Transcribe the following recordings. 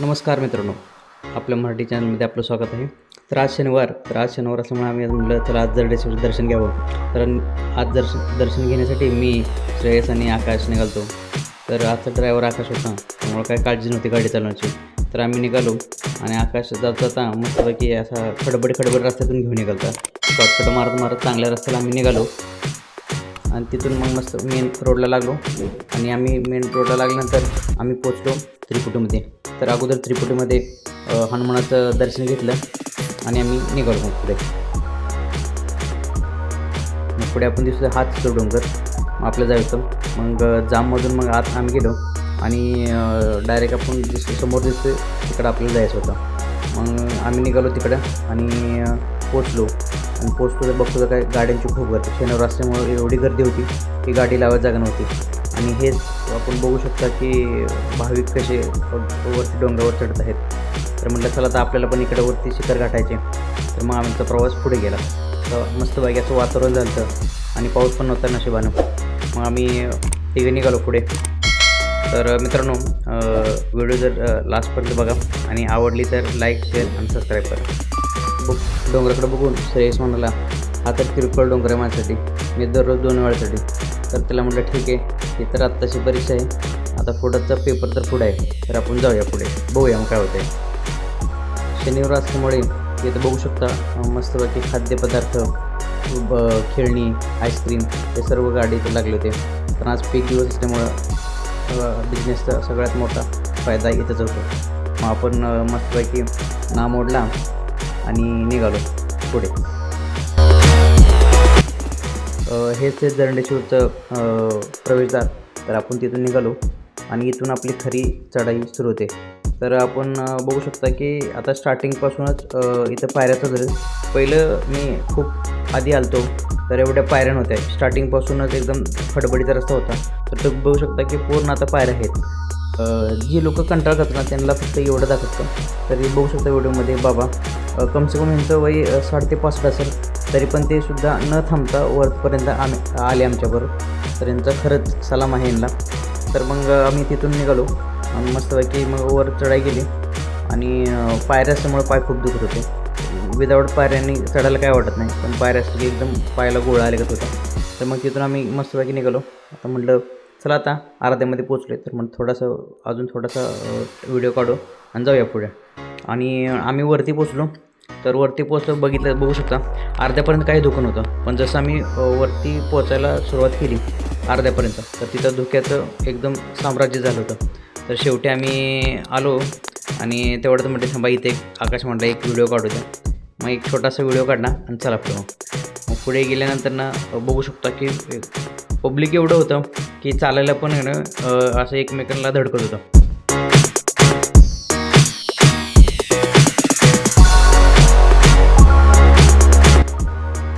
नमस्कार मित्रांनो. आपल्या मराठी चॅनलमध्ये आपलं स्वागत आहे. तर आज शनिवार तर आज शनिवार असल्यामुळे आम्ही म्हटलं तर आज जरडेश्वर दर्शन घ्यावं. तर आज दर्श दर्शन घेण्यासाठी मी श्रेयस आणि आकाश निघालतो. तर आजचा ड्रायव्हर आकाश होता. त्यामुळे काय काळजी नव्हती गाडी चालवण्याची तर आम्ही निघालो आणि आकाश जात जाता मस्तपैकी असा खडबड खडबड रस्त्यातून घेऊन निघालता. शॉर्टकट मारत मारत चांगल्या रस्त्याला आम्ही निघालो. आणि तिथून मग मस्त मेन रोडला लागलो. आणि आम्ही मेन रोडला लागल्यानंतर आम्ही पोचलो त्रिपुटीमध्ये तर अगोदर त्रिपुटीमध्ये हनुमानाचं दर्शन घेतलं आणि आम्ही निघालो पुढे. मग पुढे आपण दिसतो हाच तो डोंगर. मग आपलं जायचं मग जाममधून मग आत आम्ही गेलो. आणि डायरेक्ट आपण दिसतो समोर दिसतो तिकडं आपल्याला जायचं होतं. मग आम्ही निघालो तिकडं आणि पोचलो. आणि पोचतो तर बघतो तर काय गाड्यांची खूप गर्दी. शनिवार असल्यामुळे एवढी गर्दी होती की गाडी लावायला जागा नव्हती. आणि हेच आपण बघू शकता की भाविक कसे वरती डोंगरावर चढत आहेत. तर म्हटलं चला तर आपल्याला पण इकडे वरती शिखर गाठायचे. तर मग आमचा प्रवास पुढे गेला. तर मस्त असं वातावरण झालं होतं. आणि पाऊस पण नव्हता नशिबानं. मग आम्ही तिघे निघालो पुढे. तर मित्रांनो व्हिडिओ जर लास्टपर्यंत बघा. आणि आवडली तर लाईक शेअर आणि सबस्क्राईब करा. डोंगराकडे बघून श्रेयस म्हणाला हा तर किरकोळ डोंगर आहे माझ्यासाठी. मी दररोज दोन वेळासाठी. तर त्याला म्हटलं ठीक आहे ही तर आत्ताची परीक्षा आहे. आता पुढचा पेपर तर पुढे आहे. तर आपण जाऊया पुढे. बघूया मग काय होतं आहे शनिवार असल्यामुळे इथं बघू शकता मस्तपैकी खाद्यपदार्थ ब खेळणी आईस्क्रीम हे सर्व गाडी इथं लागले होते. पण आज पीक दिवस असल्यामुळं बिझनेसचा सगळ्यात मोठा फायदा इथंच होतो. मग आपण मस्तपैकी नाम ओढला आणि निघालो पुढे. हेच हे दंडेश्वरचं प्रवेशदार प्रवेशद्वार. तर आपण तिथून निघालो आणि इथून आपली खरी चढाई सुरू होते. तर आपण बघू शकता की आता स्टार्टिंगपासूनच इथं पायऱ्या झालं पहिलं मी खूप आधी आलतो तर एवढ्या पायऱ्या नव्हत्या. स्टार्टिंगपासूनच एकदम खडबडीचा रस्ता होता. तर तुम्ही बघू शकता की पूर्ण आता पायऱ्या आहेत. जी लोक कंटाळ करतात ना त्यांना फक्त एवढं दाखवतं तरी बघू शकता व्हिडिओमध्ये बाबा कम कमसे कम यांचं वय साठ ते पासष्ट असेल तरी पण ते सुद्धा न थांबता वरपर्यंत आम्ही आले आमच्याबरोबर तर यांचा खरंच सलाम आहे यांना. तर मग आम्ही तिथून निघालो. मस्तपैकी मग वर चढाई गेली आणि पायऱ्या असल्यामुळे पाय खूप दुखत होते. विदाऊट पायऱ्यांनी चढायला काय वाटत नाही पण पायऱ्या असल्या एकदम पायाला गोळा आलेगत होता तर मग तिथून आम्ही मस्तपैकी निघालो. आता म्हटलं चला आता अर्ध्यामध्ये पोचले तर मग थोडासा अजून थोडासा व्हिडिओ काढू आणि जाऊया पुढे. आणि आम्ही वरती पोचलो तर वरती पोचलं बघितलं बघू शकता अर्ध्यापर्यंत काही धुकं नव्हतं. पण जसं आम्ही वरती पोचायला सुरुवात केली अर्ध्यापर्यंत तर तिथं धुक्याचं एकदम साम्राज्य झालं होतं. तर शेवटी आम्ही आलो आणि तेवढं म्हटलं थांबा इथे एक आकाश म्हटलं एक व्हिडिओ काढू द्या. मग एक छोटासा व्हिडिओ काढला आणि चला पुढे. मग पुढे गेल्यानंतर ना बघू शकता की पब्लिक एवढं होतं की चालायला पण आहे ना असं एकमेकांना धडकत होतं.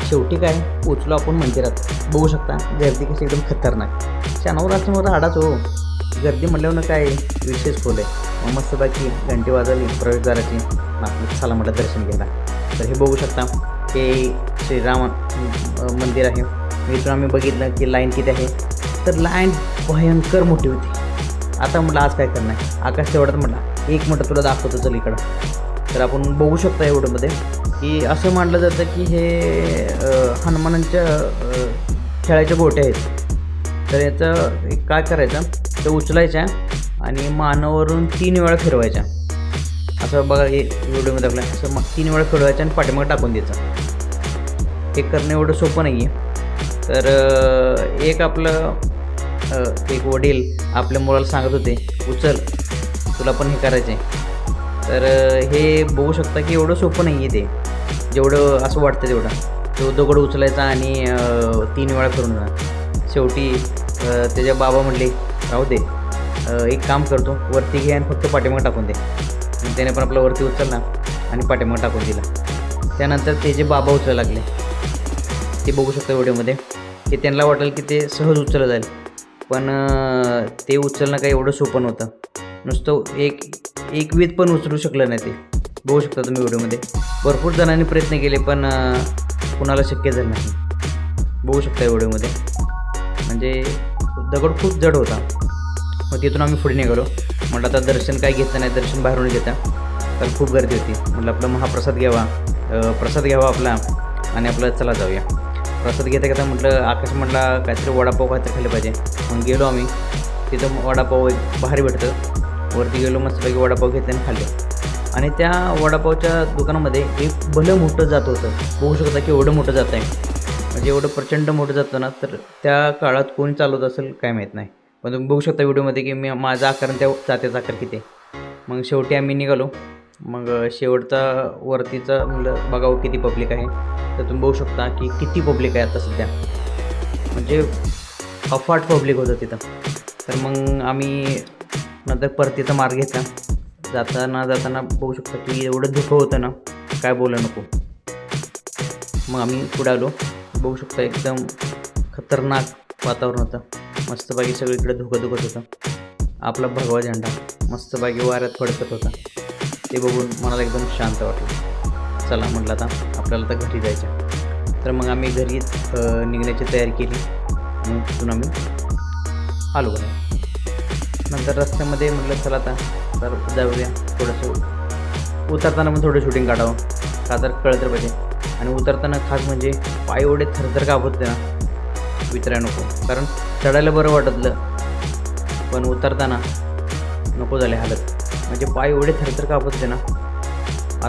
शेवटी काय? पोचलो आपण मंदिरात. बघू शकता गर्दी कशी एकदम खतरनाक. शनावरासमोर हाडाच हो. गर्दी म्हटल्यावर काय? विशेष खोल आहे. मग मस्तपैकी घंटी वाजवली प्रवेशद्वाराची. मग म्हटलं दर्शन घ्यायला. तर हे बघू शकता हे श्रीराम मंदिर आहे. इथून आम्ही बघितलं की लाईन किती आहे. तर लाईन भयंकर मोठी होती. आता म्हटलं आज काय करणार? आकाश तेवढ्यात म्हटला एक मिनटं तुला दाखवतो चल इकडं. तर आपण बघू शकता एवढंमध्ये की असं मानलं जातं की हे हनुमानांच्या खेळाच्या गोट्या आहेत. तर याचं एक काय करायचं ते उचलायच्या आणि मानवरून तीन वेळा फिरवायच्या. असं बघा हे व्हिडिओमध्ये आपल्या असं तीन वेळा फिरवायचं आणि पाठीमागे टाकून द्यायचं. हे करणं एवढं सोपं नाही आहे तर एक आपलं एक वडील आपल्या मुलाला सांगत होते उचल तुला पण हे करायचं आहे तर हे बघू शकता की एवढं सोपं नाही आहे ते. जेवढं असं वाटतं तेवढं. तो दगड उचलायचा आणि तीन वेळा करून जा. शेवटी त्याच्या बाबा म्हणले राहू दे. एक काम करतो. वरती घे आणि फक्त पाठीमाग टाकून दे. आणि त्याने पण आपला वरती उचलला आणि पाठीमागं टाकून दिला. त्यानंतर ते जे बाबा उचलायला लागले ते बघू शकता व्हिडिओमध्ये की त्यांना वाटेल की ते सहज उचललं जाईल. पण ते उचलणं काही एवढं सोपं नव्हतं. नुसतं एक एकवीत पण उचलू शकलं नाही ते. बघू शकता तुम्ही व्हिडिओमध्ये. भरपूर जणांनी प्रयत्न केले पण कुणाला शक्य झालं नाही. बघू शकता व्हिडिओमध्ये. म्हणजे दगड खूप जड होता. मग तिथून आम्ही पुढे निघालो. म्हटलं आता दर्शन काय घेतलं नाही दर्शन बाहेरून घेता. तर खूप गर्दी होती. म्हटलं आपला महाप्रसाद घ्यावा. प्रसाद घ्यावा आपला. आणि आपलं चला जाऊया. प्रसाद घेता घेता म्हटलं आकाश म्हटला काहीतरी वडापाव काहीतरी खाल्लं पाहिजे. मग गेलो आम्ही. तिथं वडापाव एक भारी भेटतं. वरती गेलो मस्तपैकी वडापाव घेतले आणि खाल्ले. आणि त्या वडापावच्या दुकानामध्ये एक भलं मोठं जात होतं. बघू शकता की एवढं मोठं जात आहे म्हणजे एवढं प्रचंड मोठं जातं ना तर त्या काळात कोण चालवत असेल काय माहीत नाही. पण तुम्ही बघू शकता व्हिडिओमध्ये की मी माझा आकार त्या जात्याचा आकार किती मग शेवटी आम्ही निघालो. मग शेवटचा वरतीचा म्हणलं बघावं हो किती पब्लिक आहे. तर तुम्ही बघू शकता की किती पब्लिक आहे आता सध्या. म्हणजे अफाट पब्लिक होतं तिथं. तर मग आम्ही नंतर परतीचा मार्ग घेतला. जाताना जाताना बघू शकता की एवढं धुकं होतं ना काय बोला नको. मग आम्ही पुढे आलो. बघू शकता एकदम खतरनाक वातावरण होतं. मस्तपैकी सगळीकडे धुकं धुकत होतं. आपला भगवा झेंडा मस्तपैकी वाऱ्यात फडकत होता. ते बघून मनाला एकदम शांत वाटलं. चला म्हटलं आता आपल्याला तर घरी जायचं तर मग आम्ही घरी निघण्याची तयारी केली. मग तिथून आम्ही आलो घरी. नंतर रस्त्यामध्ये म्हटलं चला आता तर जाऊया थोडंसं उतरताना पण थोडं शूटिंग काढावं. का तर कळत पाहिजे. आणि उतरताना खास म्हणजे पाय एवढे थरथर कापत होते ना विचाराय नको. कारण चढायला बरं वाटतलं पण उतरताना नको झाले हालत. म्हणजे पाय एवढे थरथर कापत होते ना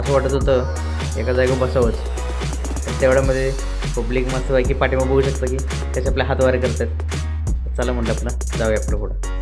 असं वाटत होतं एका जागेवर बसावंच. तेवढ्यामध्ये पब्लिक मस्त की बघू शकतं की त्याचे आपल्या हातवारे करतात. चला म्हटलं आपलं जाऊया आपलं पुढं.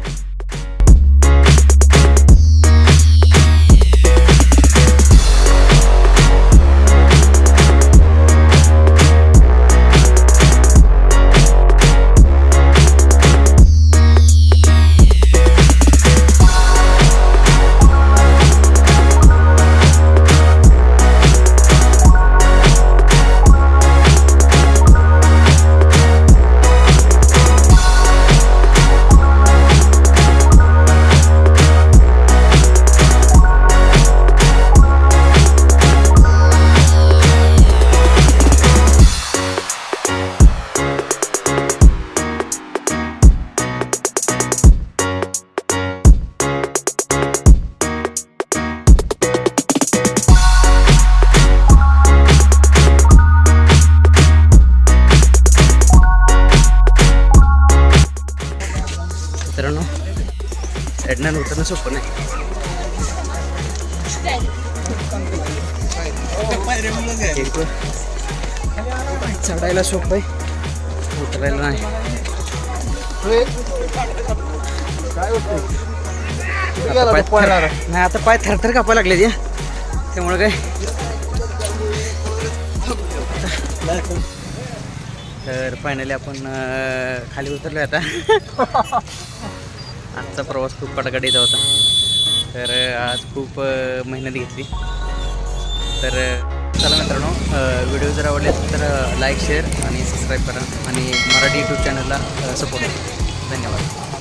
उतरणं सोपं नाही चढायला सोपं आहे उतरायला नाही नाही आता पाय थरथर कापायला लागले ते त्यामुळे काय तर फायनली आपण खाली उतरलो आता आजचा प्रवास खूप कटाकटीचा होता. तर आज खूप मेहनत घेतली. तर चला मित्रांनो व्हिडिओ जर आवडले तर लाईक शेअर आणि सबस्क्राईब करा आणि मराठी यूट्यूब चॅनलला सपोर्ट करा. धन्यवाद.